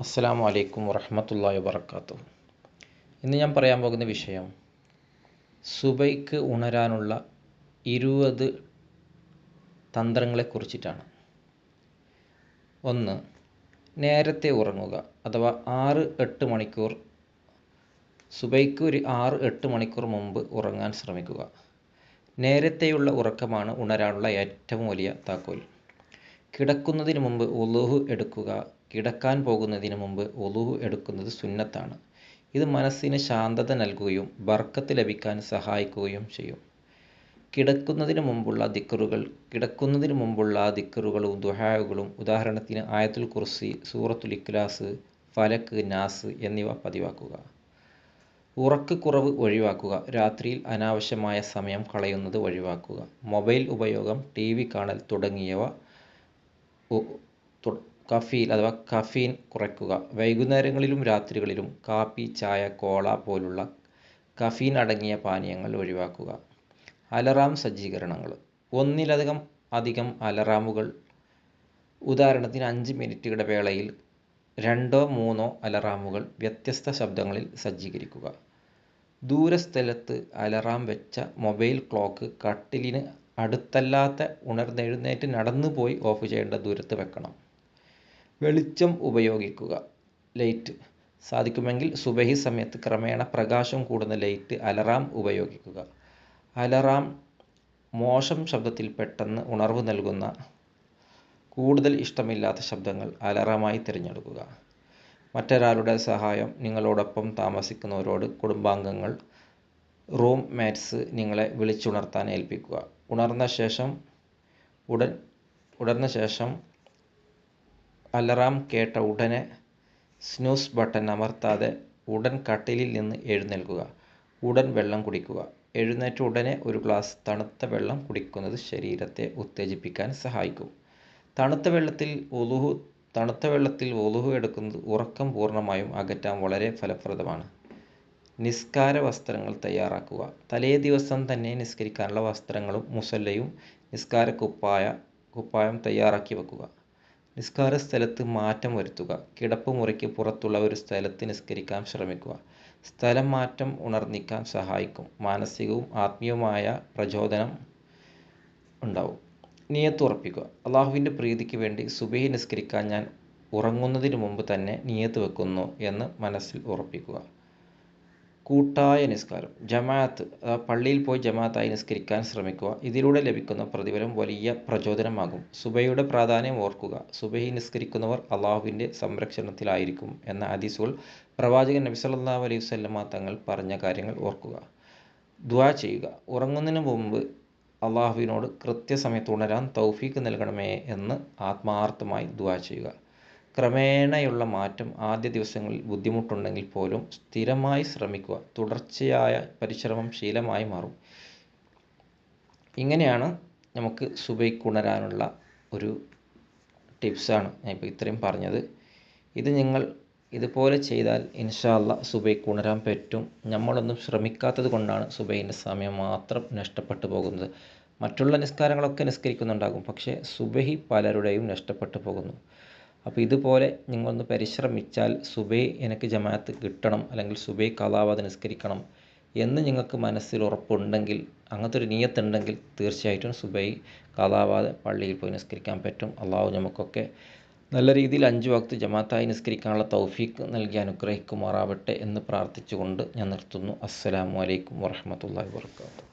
അസ്സലാമു അലൈക്കും വറഹമത്തല്ലാഹി വബർക്കാത്തു ഇന്ന് ഞാൻ പറയാൻ പോകുന്ന വിഷയം സുബൈക്ക് ഉണരാനുള്ള ഇരുപത് തന്ത്രങ്ങളെ കുറിച്ചിട്ടാണ് ഒന്ന് നേരത്തെ ഉറങ്ങുക അഥവാ ആറ് എട്ട് മണിക്കൂർ സുബൈക്ക് ഒരു ആറ് എട്ട് മണിക്കൂർ മുമ്പ് ഉറങ്ങാൻ ശ്രമിക്കുക. നേരത്തെയുള്ള ഉറക്കമാണ് ഉണരാനുള്ള ഏറ്റവും വലിയ താക്കോൽ. കിടക്കുന്നതിന് മുമ്പ് ഉലുഹു എടുക്കുക കിടക്കാൻ പോകുന്നതിന് മുമ്പ് ഒലു എടുക്കുന്നത് സുന്നത്താണ്. ഇത് മനസ്സിന് ശാന്തത നൽകുകയും ബർക്കത്ത് ലഭിക്കാൻ സഹായിക്കുകയും ചെയ്യും. കിടക്കുന്നതിന് മുമ്പുള്ള ദിക്കറുകൾ കിടക്കുന്നതിന് മുമ്പുള്ള ദിക്കറുകളും ദുഹായകളും ഉദാഹരണത്തിന് ആയത്തുൽ കുർസി സൂറത്തുൽ ഇഖ്ലാസ് ഫലക്ക് നാസ് എന്നിവ പതിവാക്കുക. ഉറക്കക്കുറവ് ഒഴിവാക്കുക. രാത്രിയിൽ അനാവശ്യമായ സമയം കളയുന്നത് ഒഴിവാക്കുക. മൊബൈൽ ഉപയോഗം ടി കാണൽ തുടങ്ങിയവ കഫീൻ അഥവാ കഫീൻ കുറയ്ക്കുക. വൈകുന്നേരങ്ങളിലും രാത്രികളിലും കാപ്പി ചായ കോള പോലുള്ള കഫീൻ അടങ്ങിയ പാനീയങ്ങൾ ഒഴിവാക്കുക. അലറാം സജ്ജീകരണങ്ങൾ. ഒന്നിലധികം അധികം അലറാമുകൾ. ഉദാഹരണത്തിന് അഞ്ച് മിനിറ്റ് ഇടവേളയിൽ രണ്ടോ മൂന്നോ അലറാമുകൾ വ്യത്യസ്ത ശബ്ദങ്ങളിൽ സജ്ജീകരിക്കുക. ദൂരസ്ഥലത്ത് അലറാം വെച്ച മൊബൈൽ ക്ലോക്ക് കട്ടിലിന് അടുത്തല്ലാത്ത ഉണർന്നെഴുന്നേറ്റ് നടന്നു പോയി ഓഫ് ചെയ്യേണ്ട ദൂരത്ത് വെക്കണം. വെളിച്ചം ഉപയോഗിക്കുക. ലൈറ്റ് സാധിക്കുമെങ്കിൽ സുബഹി സമയത്ത് ക്രമേണ പ്രകാശം കൂടുന്ന ലൈറ്റ് അലറാം ഉപയോഗിക്കുക. അലറാം മോശം ശബ്ദത്തിൽ പെട്ടെന്ന് ഉണർവ് നൽകുന്ന കൂടുതൽ ഇഷ്ടമില്ലാത്ത ശബ്ദങ്ങൾ അലറാമായി തിരഞ്ഞെടുക്കുക. മറ്റൊരാളുടെ സഹായം നിങ്ങളോടൊപ്പം താമസിക്കുന്നവരോട് കുടുംബാംഗങ്ങൾ റൂം മാറ്റ്സ് നിങ്ങളെ വിളിച്ചുണർത്താൻ ഏൽപ്പിക്കുക. ഉണർന്ന ശേഷം ഉടൻ ഉണർന്ന ശേഷം അലറാം കേട്ട ഉടനെ സ്നൂസ് ബട്ടൺ അമർത്താതെ ഉടൻ കട്ടിലിൽ നിന്ന് എഴുന്നേൽക്കുക. ഉടൻ വെള്ളം കുടിക്കുക. എഴുന്നേറ്റ ഉടനെ ഒരു ഗ്ലാസ് തണുത്ത വെള്ളം കുടിക്കുന്നത് ശരീരത്തെ ഉത്തേജിപ്പിക്കാൻ സഹായിക്കും. തണുത്ത വെള്ളത്തിൽ ഒലുഹു തണുത്ത വെള്ളത്തിൽ ഒലുഹു എടുക്കുന്നത് ഉറക്കം പൂർണമായും അകറ്റാൻ വളരെ ഫലപ്രദമാണ്. നിസ്കാര വസ്ത്രങ്ങൾ തയ്യാറാക്കുക. തലേ ദിവസം തന്നെ നിസ്കരിക്കാനുള്ള വസ്ത്രങ്ങളും മുസല്ലയും നിസ്കാര കുപ്പായ കുപ്പായം തയ്യാറാക്കി വെക്കുക. നിസ്കാര സ്ഥലത്ത് മാറ്റം വരുത്തുക. കിടപ്പ് മുറിക്ക് പുറത്തുള്ള ഒരു സ്ഥലത്ത് നിസ്കരിക്കാൻ ശ്രമിക്കുക. സ്ഥലം മാറ്റം ഉണർന്നിക്കാൻ സഹായിക്കും. മാനസികവും ആത്മീയവുമായ പ്രചോദനം ഉണ്ടാവും. നിയത്ത് ഉറപ്പിക്കുക. അള്ളാഹുവിന്റെ പ്രീതിക്ക് വേണ്ടി സുബഹി നിസ്കരിക്കാൻ ഞാൻ ഉറങ്ങുന്നതിന് മുമ്പ് തന്നെ നിയത്ത് വെക്കുന്നു എന്ന് മനസ്സിൽ ഉറപ്പിക്കുക. കൂട്ടായ നിസ്കാരം. ജമാഅത്ത് പള്ളിയിൽ പോയി ജമാഅത്തായി നിസ്കരിക്കാൻ ശ്രമിക്കുക. ഇതിലൂടെ ലഭിക്കുന്ന പ്രതിഫലം വലിയ പ്രചോദനമാകും. സുബൈയുടെ പ്രാധാന്യം ഓർക്കുക. സുബഹി നിസ്കരിക്കുന്നവർ അള്ളാഹുവിന്റെ സംരക്ഷണത്തിലായിരിക്കും എന്ന ഹദീസുകൾ പ്രവാചകൻ നബി സല്ലല്ലാഹു അലൈഹി വസല്ലമ തങ്ങൾ പറഞ്ഞ കാര്യങ്ങൾ ഓർക്കുക. ദ്വാ ചെയ്യുക. ഉറങ്ങുന്നതിന് മുമ്പ് അള്ളാഹുവിനോട് കൃത്യസമയത്ത് ഉണരാൻ തൗഫീക്ക് നൽകണമേ എന്ന് ആത്മാർത്ഥമായി ദ്വാ ചെയ്യുക. ക്രമേണയുള്ള മാറ്റം ആദ്യ ദിവസങ്ങളിൽ ബുദ്ധിമുട്ടുണ്ടെങ്കിൽ പോലും സ്ഥിരമായി ശ്രമിക്കുക. തുടർച്ചയായ പരിശ്രമം ശീലമായി മാറും. ഇങ്ങനെയാണ് നമുക്ക് സുബൈക്കുണരാനുള്ള ഒരു ടിപ്സാണ് ഞാൻ ഇത്രയും പറഞ്ഞത്. ഇത് നിങ്ങൾ ഇതുപോലെ ചെയ്താൽ ഇൻഷാല്ല സുബൈക്ക് ഉണരാൻ പറ്റും. നമ്മളൊന്നും ശ്രമിക്കാത്തത് കൊണ്ടാണ് സുബൈന്റെ സമയം മാത്രം നഷ്ടപ്പെട്ടു പോകുന്നത്. മറ്റുള്ള നിസ്കാരങ്ങളൊക്കെ നിസ്കരിക്കുന്നുണ്ടാകും. പക്ഷേ സുബഹി പലരുടെയും നഷ്ടപ്പെട്ടു പോകുന്നു. അപ്പോൾ ഇതുപോലെ നിങ്ങളൊന്ന് പരിശ്രമിച്ചാൽ സുബൈ എനിക്ക് ജമാഅത്ത് കിട്ടണം അല്ലെങ്കിൽ സുബേ കലാവാതെ നിസ്കരിക്കണം എന്ന് നിങ്ങൾക്ക് മനസ്സിൽ ഉറപ്പുണ്ടെങ്കിൽ അങ്ങനത്തെ ഒരു നീയത്തുണ്ടെങ്കിൽ തീർച്ചയായിട്ടും സുബൈ കലാവാതെ പള്ളിയിൽ പോയി നിസ്കരിക്കാൻ പറ്റും. അള്ളാഹു നമുക്കൊക്കെ നല്ല രീതിയിൽ അഞ്ച് വക്ത് ജമാഅത്തായി നിസ്കരിക്കാനുള്ള തൗഫീക്ക് നൽകി അനുഗ്രഹിക്കുമാറാവട്ടെ എന്ന് പ്രാർത്ഥിച്ചുകൊണ്ട് ഞാൻ നിർത്തുന്നു. അസ്സലാമു അലൈക്കും വറഹമത്തല്ലാഹി വർക്കാത്തു